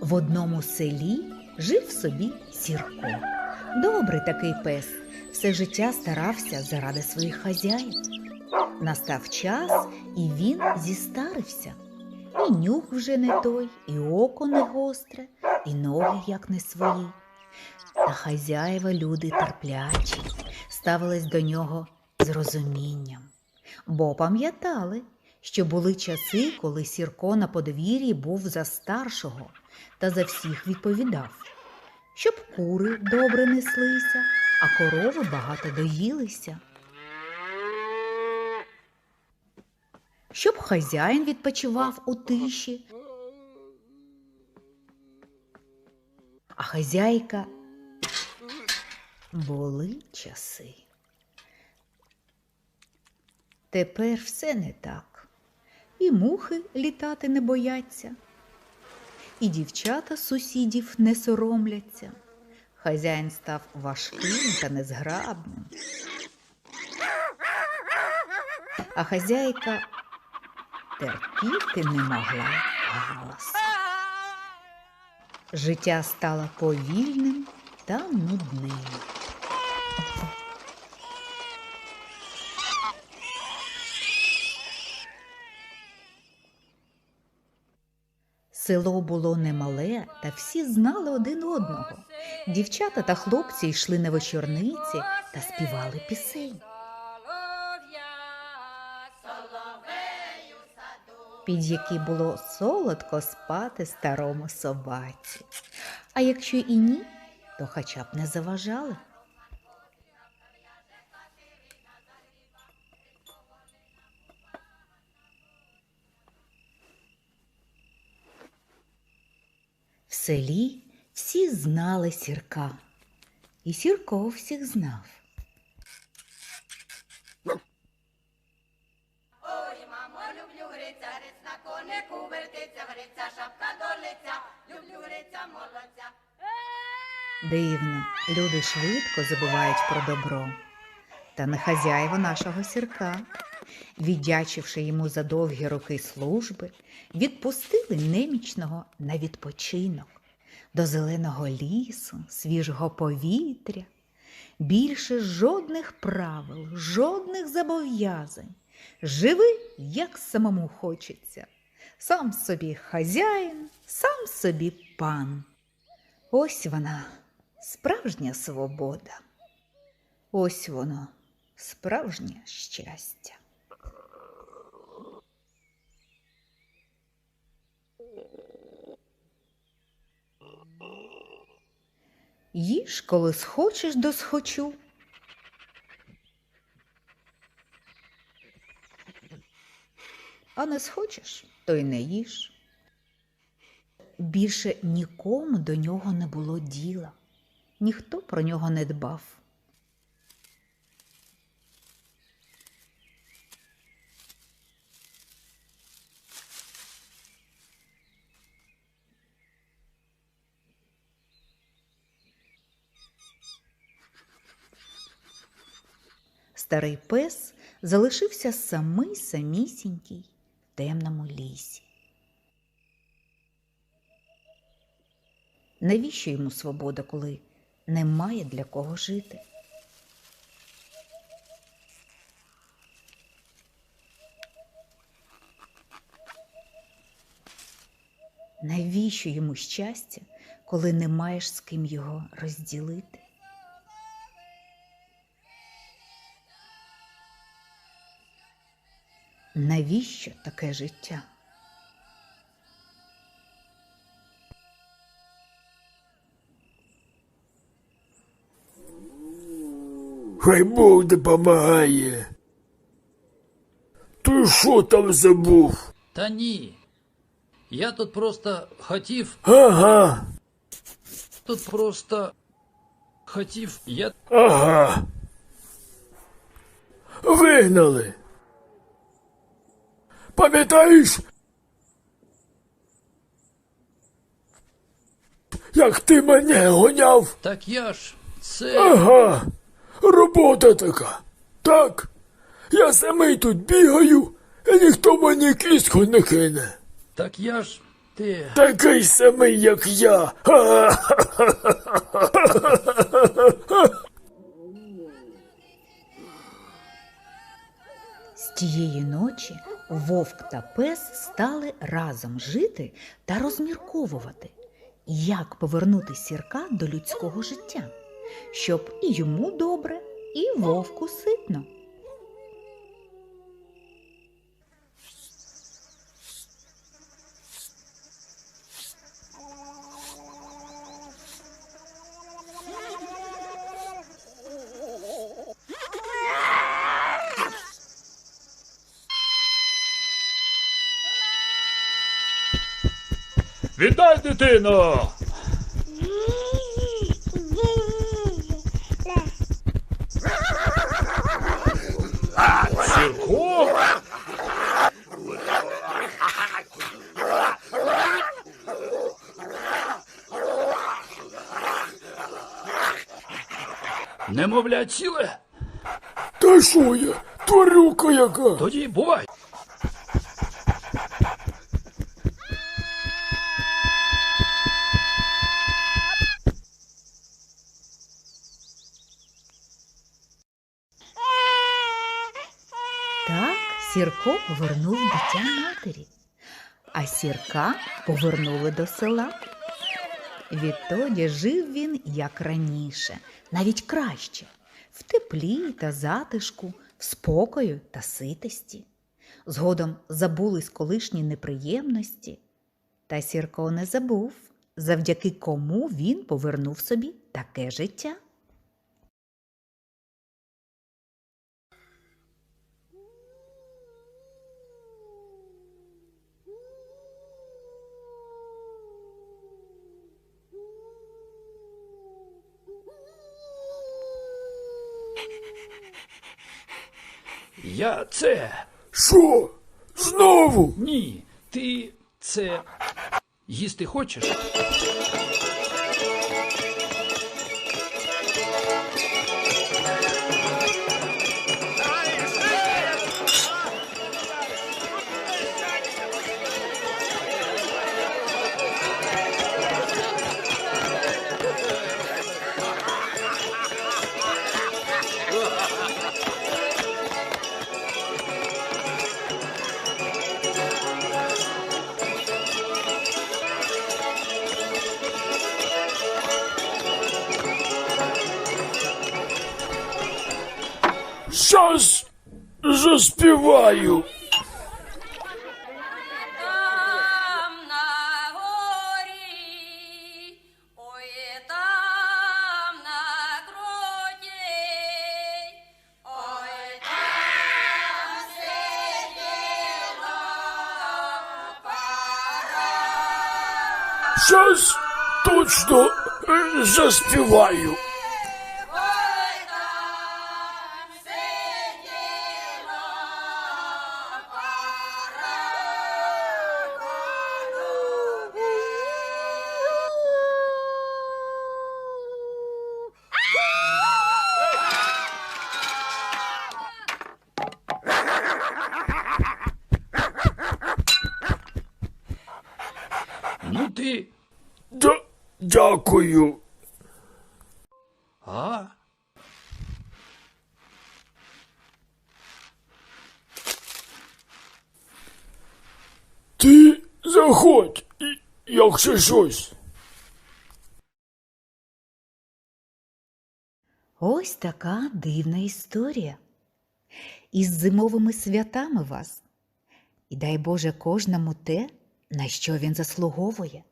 В одному селі жив собі Сірко. Добрий такий пес, все життя старався заради своїх хазяїв. Настав час, і він зістарився. І нюх вже не той, і око не гостре, і ноги як не свої. Та хазяєва люди терплячі, ставились до нього з розумінням, бо пам'ятали, що були часи, коли Сірко на подвір'ї був за старшого та за всіх відповідав, щоб кури добре неслися, а корови багато доїлися. Щоб хазяїн відпочивав у тиші, а хазяйка були часи. Тепер все не так. І мухи літати не бояться, і дівчата сусідів не соромляться. Хазяїн став важким та незграбним. А хазяйка терпіти не могла галас. Життя стало повільним та нудним. Село було немале, та всі знали один одного. Дівчата та хлопці йшли на вечорниці та співали пісень. під які було солодко спати старому собаці. А якщо і ні, то хоча б не заважали. Селі всі знали сірка, і сірко всіх знав. Ой, мамо, люблю гриця, гриць на конику вертиться, гриця, шапка до лиця, люблю гриця, молодця. Дивно, люди швидко забувають про добро. Та не хазяїва нашого сірка, віддячивши йому за довгі роки служби, відпустили немічного на відпочинок до зеленого лісу, свіжого повітря. Більше жодних правил, жодних зобов'язань. Живи, як самому хочеться. Сам собі хазяїн, сам собі пан. Ось вона, справжня свобода. Ось воно, справжнє щастя. Їж, коли схочеш, досхочу. А не схочеш, то й не їж. Більше нікому до нього не було діла, ніхто про нього не дбав. Старий пес залишився самий самісінький в темному лісі. Навіщо йому свобода, коли немає для кого жити? Навіщо йому щастя, коли не маєш з ким його розділити? Навіщо таке життя? Хай Бог допомагає. Ти що там забув? Та ні. Я тут просто хотів. Ага, Тут просто хотів. Я. ага. Вигнали. Пам'ятаєш? Як ти мене гоняв? Так я ж. Це. Ага, робота така. Так, я самий тут бігаю, і ніхто мені кістку не кине. Так я ж. ти. Такий самий, як я. З тієї ночі вовк та пес стали разом жити та розмірковувати, як повернути сірка до людського життя, щоб і йому добре, і вовку ситно. Вітай, дитино! Сірко? Немовля ціле? Та що я? Тварюка яка? Тоді бувай. Так Сірко повернув дитя матері, а сірка повернули до села. Відтоді жив він як раніше, навіть краще, в теплі та затишку, в спокою та ситості. Згодом забулись колишні неприємності. Та Сірко не забув, завдяки кому він повернув собі таке життя. Я це. Що? Знову? Ні. Ти це. Їсти хочеш? Сейчас заспеваю. Сейчас точно заспеваю. Ти. Да, дякую. А? Ти заходь, і- якщо щось. Ось така дивна історія. Із зимовими святами вас. І дай Боже кожному те, на що він заслуговує.